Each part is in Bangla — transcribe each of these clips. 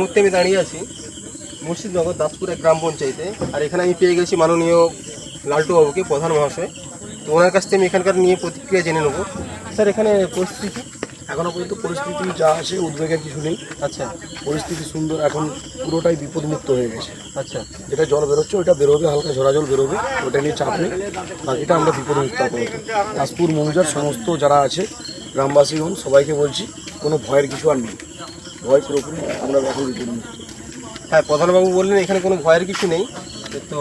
মুহূর্তে আমি দাঁড়িয়ে আছি মুর্শিদনগর দাসপুরের গ্রাম পঞ্চায়েতে। আর এখানে আমি পেয়ে গেছি মাননীয় লালটু বাবুকে প্রধান মহাশয়। তো ওনার কাছ থেকে আমি এখানকার নিয়ে প্রতিক্রিয়া জেনে নেব। স্যার এখানে পরিস্থিতি? এখনও পর্যন্ত পরিস্থিতি যা আছে উদ্বেগের কিছু নেই। আচ্ছা। পরিস্থিতি সুন্দর এখন পুরোটাই বিপদমুক্ত হয়ে গেছে। আচ্ছা। যেটা জল বেরোচ্ছে ওটা বেরোবে হালকা ঝরা জল বেরোবে ওটা নিয়ে চাপ নেই। বাকিটা আমরা বিপদমুক্ত আপাতত। দাসপুর মৌজার সমস্ত যারা আছে গ্রামবাসী হন সবাইকে বলছি কোনো ভয়ের কিছু আর নেই। ভয় পুরোপুরি আমরা এখন বিপদমুক্ত হ্যাঁ প্রধানবাবু বললেন এখানে কোনো ভয়ের কিছু নেই। তো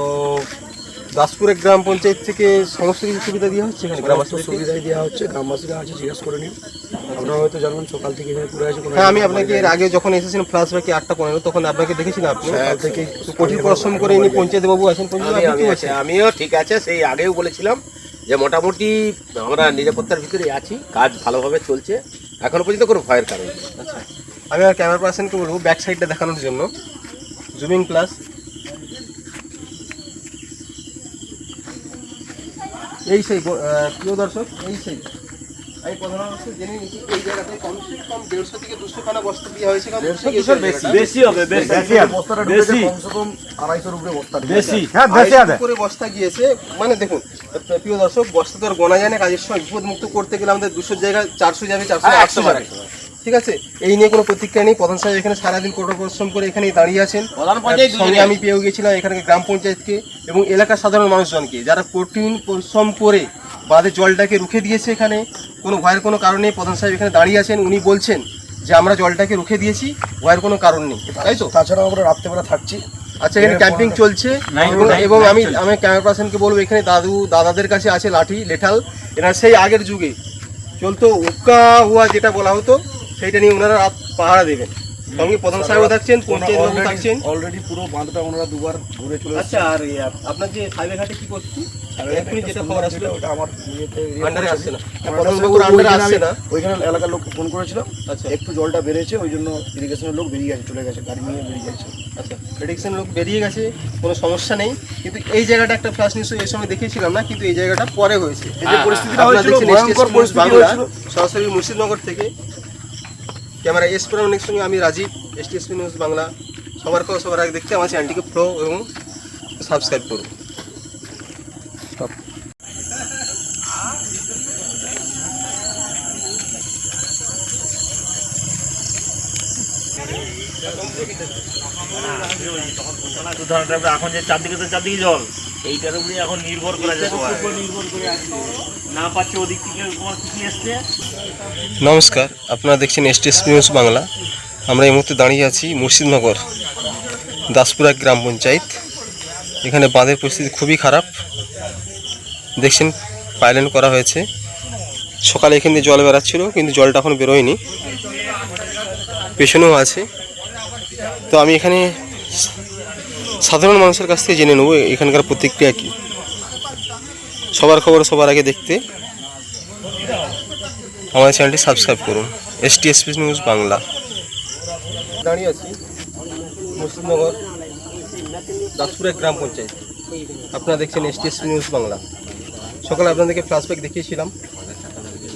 দাসপুরের গ্রাম পঞ্চায়েত থেকে সমস্ত কিছু সুবিধা দেওয়া হচ্ছে এখানে গ্রামবাসীদের সুবিধাই দেওয়া হচ্ছে গ্রামবাসীরা আছে জিজ্ঞাসা করে নিন। আপনারা হয়তো জানবেন সকাল থেকে এখানে পুরো আছে হ্যাঁ আমি আপনাকে এর আগে যখন এসেছিলাম ফ্লাশ ব্যাকে আটটা পনেরো তখন আপনাকে দেখেছিলাম আপনি। থেকেই তো কঠিন পরিশ্রম করে ইনি পঞ্চায়েত বাবু আছেন পঞ্চায়েত? আমিও ঠিক আছে সেই আগেও বলেছিলাম যে মোটামুটি আমরা নিরাপত্তার ভিতরে আছি কাজ ভালোভাবে চলছে। এখনও পর্যন্ত কোনো ভয়ের কারণ। আচ্ছা। আমি আর ক্যামেরা পার্সনকে বলব ব্যাক সাইডটা দেখানোর জন্য। জুমিং প্লাস এই সেই প্রিয় দর্শক এই সেই। আমি প্রধানত জেনে নিচ্ছি এই জায়গাতে কমসে কম দেড়শো থেকে দুশো খানা বস্তা দেওয়া হয়েছে বেশি? হবে বেশি। বস্তাটা কমসে কম আড়াইশোর উপরে বস্তা। বেশি। আড়াইশো করে বস্তা গিয়েছে। মানে দেখুন প্রিয় দর্শক বস্তা তো আর গোনা যায় না কাজের সময় বিপদ মুক্ত করতে গেলে আমাদের দুশোর জায়গায় চারশো যাবে চারশো হ্যাঁ, আটশো একশো যাবে। ঠিক আছে? এই নিয়ে কোনো প্রতিক্রিয়া নেই। প্রধান সাহেব এখানে সারাদিন কঠোর পরিশ্রম করে এখানে দাঁড়িয়ে আছেন। সঙ্গে আমি পেয়েও গেছিলাম এখানে গ্রাম পঞ্চায়েতকে এবং এলাকার সাধারণ মানুষজনকে যারা কঠিন পরিশ্রম করে বাঁধের জলটাকে রুখে দিয়েছে এখানে। কোনো ভয়ের কোনো কারণ নেই। প্রধান সাহেব এখানে দাঁড়িয়ে আছেন। উনি বলছেন যে আমরা জলটাকে রুখে দিয়েছি। ভয়ের কোনো কারণ নেই। তাই তো? তাছাড়াও আমরা রাত্রেবেলা থাকছি। আচ্ছা এখানে ক্যাম্পিং চলছে। এবং আমি আমি ক্যামেরা পার্সনকে বলব এখানে দাদু দাদাদের কাছে আছে লাঠি লেঠাল। এরা সেই আগের যুগে। চলতো উক্কা হুয়া যেটা বলা হতো সেইটা নিয়ে ওনারা রাত পাহারা দেবেন। সঙ্গে প্রধান সাহেবও থাকছেন পঞ্চায়েত বাবু থাকছেন। অলরেডি পুরো বাঁধটা ওনারা দুবার ঘুরে চলে আচ্ছা আর আপনার যে সাইবে ঘাটে কি করছি এক্ষুনি যেটা খবর আসলো। ওটা আমার ইয়ে আন্ডারে আসছে না। আমার প্রধান কাছে বাবুর আন্ডারে আসছে না? ওইখানে এলাকার লোককে ফোন করেছিলাম। আচ্ছা। একটু জলটা বেড়েছে ওই জন্য ইরিগেশনের লোক বেরিয়ে গেছে চলে গেছে গাড়ি নিয়ে বেরিয়ে গেছে। আচ্ছা প্রেডিকশন লোক বেরিয়ে গেছে কোনো সমস্যা নেই। কিন্তু এই জায়গাটা একটা ফ্লাশ নিউজ এই সময় দেখিয়েছিলাম না কিন্তু এই জায়গাটা পরে হয়েছে। এই যে পরিস্থিতিটা হয়েছিল ভয়ঙ্কর পরিস্থিতি হয়েছিল। সরাসরি মুর্শিদনগর থেকে ক্যামেরা এস প্রামাণিক সঙ্গে আমি রাজীব এসটিএসপি নিউজ বাংলা সবার পর সবার আগে দেখতে আমার চ্যানেলটিকে ফলো এবং সাবস্ক্রাইব করুন। এখন যে চারদিকে তো চারদিকে জল। এইটার উপরে এখন নির্ভর করা যায় নির্ভর করে না পাচ্ছে ওদিক থেকে কি এসছে নমস্কার আপনারা দেখছেন এসটিএসপি নিউজ বাংলা। আমরা এই মুহূর্তে দাঁড়িয়ে আছি মুর্শিদনগর দাসপুরা গ্রাম পঞ্চায়েত। এখানে বাঁধের পরিস্থিতি খুবই খারাপ। দেখছেন পাইলেন করা হয়েছে। সকালে এখান দিয়ে জল বেরাচ্ছিল কিন্তু জলটা এখন বেরোয়নি। পেছনেও আছে। তো আমি এখানে সাধারণ মানুষের কাছ থেকে জেনে নেব, এখানকার প্রতিক্রিয়া কী। সবার খবর সবার আগে দেখতে। আমাদের চ্যানেলটি সাবস্ক্রাইব করুন। S T S news Bangla. দাঁড়িয়ে আছি। মুর্শিদনগর দাসপুরের গ্রাম পঞ্চায়েত। আপনারা দেখছেন S T S news Bangla. সকালে আপনাদেরকে ফ্ল্যাশব্যাক দেখিয়েছিলাম,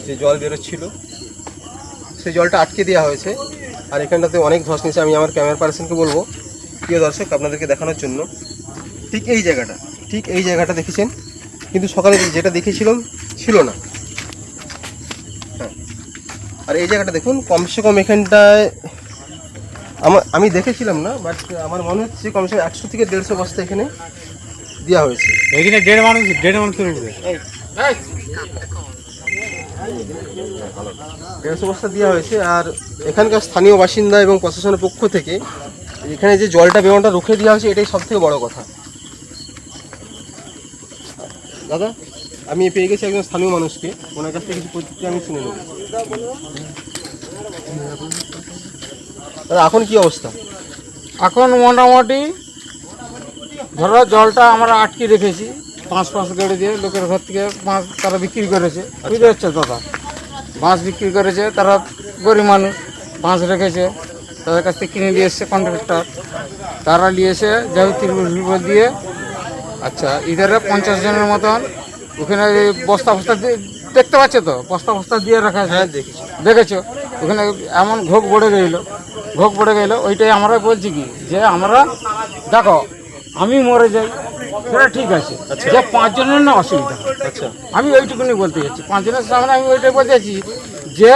যে জল বেরোচ্ছিল। সেই জলটা আটকে দেওয়া হয়েছে, আর এখানটাতে অনেক ধস নিয়েছে। আমি আমার ক্যামেরা পার্সনকে বলব প্রিয় দর্শক আপনাদেরকে দেখানোর জন্য ঠিক এই জায়গাটা ঠিক এই জায়গাটা দেখেছেন? কিন্তু সকালে যেটা দেখেছিলাম ছিল না। আর এই জায়গাটা দেখুন কমসে কম এখানটায় আমার আমি দেখেছিলাম না বাট আমার মনে হচ্ছে কমসে কম একশো থেকে দেড়শো বস্তা এখানে দেওয়া হয়েছে। এখানে দেড় মানুষ দেড় মানুষের দেড়শো বস্তা দেওয়া হয়েছে আর এখানকার স্থানীয় বাসিন্দা এবং প্রশাসনের পক্ষ থেকে এখানে যে জলটা বেরোনটা রুখে দেওয়া হয়েছে এটাই সব থেকে বড় কথা। দাদা আমি পেয়ে গেছি একজন স্থানীয় মানুষকে। ওনার কাছ থেকে কিছু প্রতিক্রিয়া আমি শুনে নেব। দাদা এখন কি অবস্থা? এখন মোটামুটি ধরো জলটা আমরা আটকে রেখেছি পাঁচ পাঁচ গাড়ি দিয়ে লোকের ঘর থেকে মাছ তারা বিক্রি করেছে। বুঝতে পারছ দাদা? মাছ বিক্রি করেছে তারা গরিব মানুষ মাছ রেখেছে। তাদের কাছ থেকে কিনে নিয়ে এসছে কন্ট্রাক্টর তারা নিয়ে এসে যাই তিরপুর দিয়ে আচ্ছা ইধারে পঞ্চাশ জনের মতন ওখানে বস্তা বস্তা দিয়ে দেখতে পাচ্ছ তো? বস্তা বস্তা দিয়ে রাখা হ্যাঁ দেখেছি। দেখেছ? ওখানে এমন ঘোক বড়ে রইল। ভোগ পড়ে গেল ওইটাই আমরা বলছি কি? যে আমরা দেখো আমি মরে যাই সেটা ঠিক আছে। যে পাঁচজনের না অসুবিধা। আচ্ছা। আমি ওইটুকুনি বলতে যাচ্ছি। পাঁচজনের সামনে আমি ওইটাই বলতে যাচ্ছি যে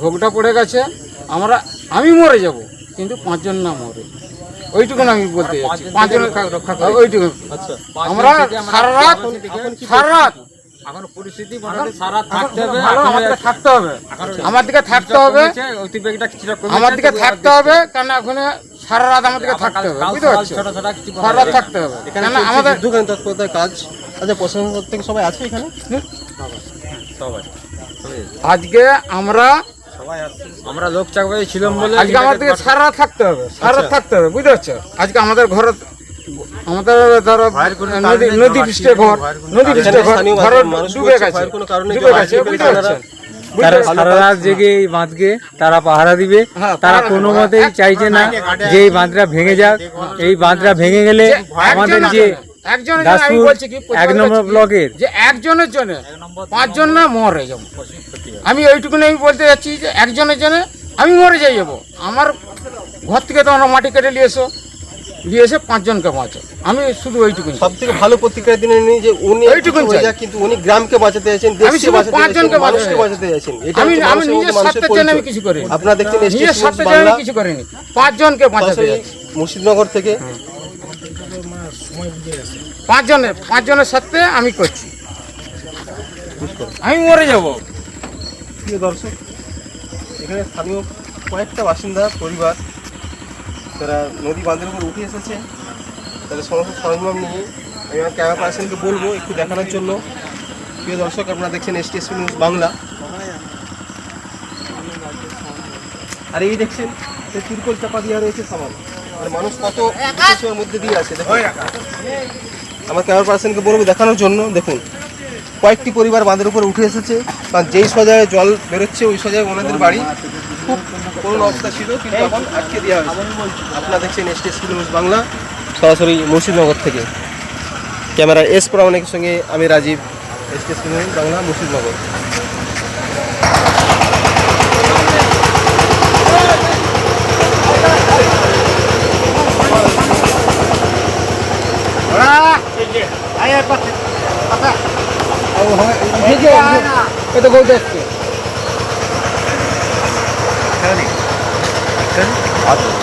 ভোগটা পড়ে গেছে আমরা আমি মরে যাব কিন্তু পাঁচজন না মরে। ওইটুকুন আমি বলতে যাচ্ছি। পাঁচজন ওইটুকু আচ্ছা আমরা সারা রাত সারা রাত। এখন পরিস্থিতি সারা থাকতে হবে থাকতে হবে। আমার দিকে থাকতে হবে। আমার দিকে থাকতে হবে কারণ এখন সারা রাত আমার দিকে থাকতে হবে। বুঝতে পারছ? সারা রাত থাকতে হবে। আমাদের তৎপরতার কাজ। আচ্ছা প্রশাসন থেকে সবাই আছে এখানে? সবাই। আজকে আমরা আমরা লোক চাকরি ছিলাম বলে আজকে আমার দিকে সারা থাকতে হবে সারা রাত থাকতে হবে বুঝতে পারছ? আজকে আমাদের ঘরে আমাদের ধরো নদী নদী পৃষ্ঠে ঘর নদী পৃষ্ঠে ঘর ঘর ডুবে গেছে ডুবে গেছে বুঝতে তারা সারা রাত জেগে এই বাঁধকে তারা পাহারা দিবে হ্যাঁ, তারা কোনো মতেই চাইছে না যে এই বাঁধটা ভেঙে যাক। এই বাঁধটা ভেঙে গেলে আমাদের যে একজনের জন্য আমি বলছি কি এক নম্বর ব্লকের। যে একজনের জন্য পাঁচজন না মরে যাব। আমি ওইটুকুনি আমি বলতে যাচ্ছি যে একজনের জন্য আমি মরে যাই যাব। আমার ঘর থেকে তোমরা মাটি কেটে নিয়ে এসো। নিয়ে এসে পাঁচজনকে বাঁচো আমি শুধু ওইটুকুনি সব থেকে ভালো প্রতিক্রিয়া দিলেন উনি যে উনি হয়ে চাই। কিন্তু উনি গ্রামকে বাঁচাতে চাইছেন আমি দেশকে শুধু বাঁচাতে পাঁচজনকে বাঁচাতে মানুষকে বাঁচাতে চাইছেন এটা আমি আমি নিজের স্বার্থের জন্য আমি কিছু করিনি। আপনারা দেখছেন নিজের স্বার্থের জন্য আমি কিছু করিনি। পাঁচজনকে বাঁচাতে মুর্শিদনগর থেকে পাঁচজনের পাঁচজনের সাথে আমি করছি। আমি মরে যাব। প্রিয় দর্শক এখানে স্থানীয় কয়েকটা বাসিন্দা পরিবার তারা নদী বাঁধের উপর উঠে এসেছে তাদের সমস্ত সরঞ্জাম নিয়ে আমি আমার ক্যামেরা পার্সনকে বলব একটু দেখানোর জন্য। প্রিয় দর্শক আপনারা দেখছেন এসটিএসপি নিউজ বাংলা। আর এই দেখছেন যে তিরপল চাপা দেওয়া রয়েছে সামান মানুষ কত বিপদের মধ্যে দিয়ে আছে দেখুন। আমার ক্যামেরা পার্সনকে বলব দেখানোর জন্য দেখুন। কয়েকটি পরিবার বাঁধের উপর উঠে এসেছে। কারণ যেই সজায় জল বেরোচ্ছে ওই সজায় ওনাদের বাড়ি। খুব করুণ অবস্থা ছিল কিন্তু এখন আটকে দেওয়া হয়েছে। আপনারা দেখছেন এসটিএস নিউজ বাংলা সরাসরি মুর্শিদনগর থেকে। ক্যামেরা এস প্রামাণিকের সঙ্গে আমি রাজীব এসটিএস নিউজ বাংলা মুর্শিদনগর এটা গো দেখছে আচ্ছা